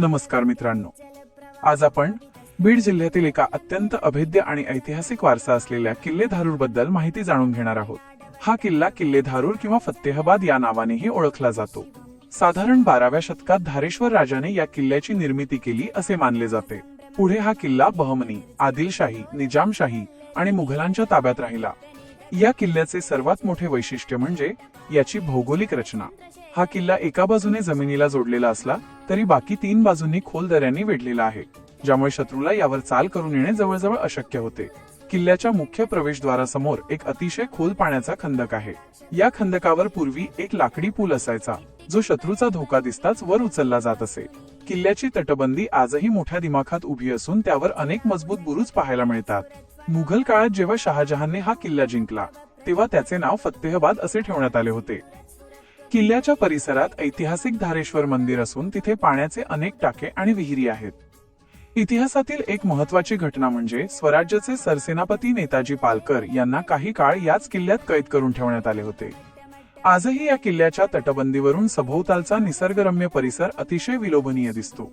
नमस्कार मित्रांनो. आज आपण बीड जिल्ह्यातील एका अत्यंत अभेद्य आणि ऐतिहासिक वारसा असलेल्या किल्ले धारूरबद्दल माहिती जाणून घेणार आहोत. हा किल्ला किल्ले धारूर किंवा फत्तेहबाद या नावानेही ओळखला जातो. साधारण बाराव्या शतकात धारेश्वर राजाने या किल्ल्याची निर्मिती केली असे मानले जाते. पुढे हा किल्ला बहमनी आदिलशाही निजामशाही आणि मुघलांच्या ताब्यात राहिला. या किल्ल्याचे सर्वात मोठे वैशिष्ट्य म्हणजे याची भौगोलिक रचना. हा किल्ला एका बाजूने जमिनीला जोडलेला असला तरी बाकी तीन बाजूंनी खोल दऱ्यांनी वेढलेला आहे ज्यामुळे शत्रूला यावर चाल करून येणे जवळजवळ अशक्य होते. किल्ल्याच्या मुख्य प्रवेशद्वारासमोर एक अतिशय खोल पाण्याचा खंदक आहे. या खंदकावर पूर्वी एक लाकडी पूल असायचा जो शत्रूचा धोका दिसताच वर उचलला जात असे. किल्ल्याची तटबंदी आजही मोठ्या दिमाखात उभी असून त्यावर अनेक मजबूत बुरुज पाहायला मिळतात. मुघल काळात जेव्हा शहाजहानने हा किल्ला जिंकला तेव्हा त्याचे नाव फत्तेहबाद असे ठेवण्यात आले होते. किल्ल्याच्या परिसरात ऐतिहासिक धारेश्वर मंदिर असून तिथे पाण्याचे अनेक टाके आणि विहिरी आहेत. इतिहासातील एक महत्वाची घटना म्हणजे स्वराज्याचे सरसेनापती नेताजी पालकर यांना काही काळ याच किल्ल्यात कैद करून ठेवण्यात आले होते. आजही या किल्ल्याच्या तटबंदीवरून सभोवतालचा निसर्गरम्य परिसर अतिशय विलोभनीय दिसतो.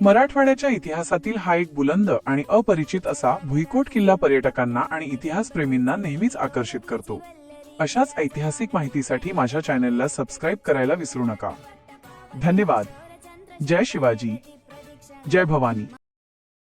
मराठवाड्याच्या इतिहासातील हा एक बुलंद आणि अपरिचित असा भुईकोट किल्ला पर्यटकांना आणि इतिहासप्रेमींना नेहमीच आकर्षित करतो. अशाच ऐतिहासिक माहितीसाठी माझ्या चॅनलला सबस्क्राईब करायला विसरू नका. धन्यवाद. जय शिवाजी. जय भवानी.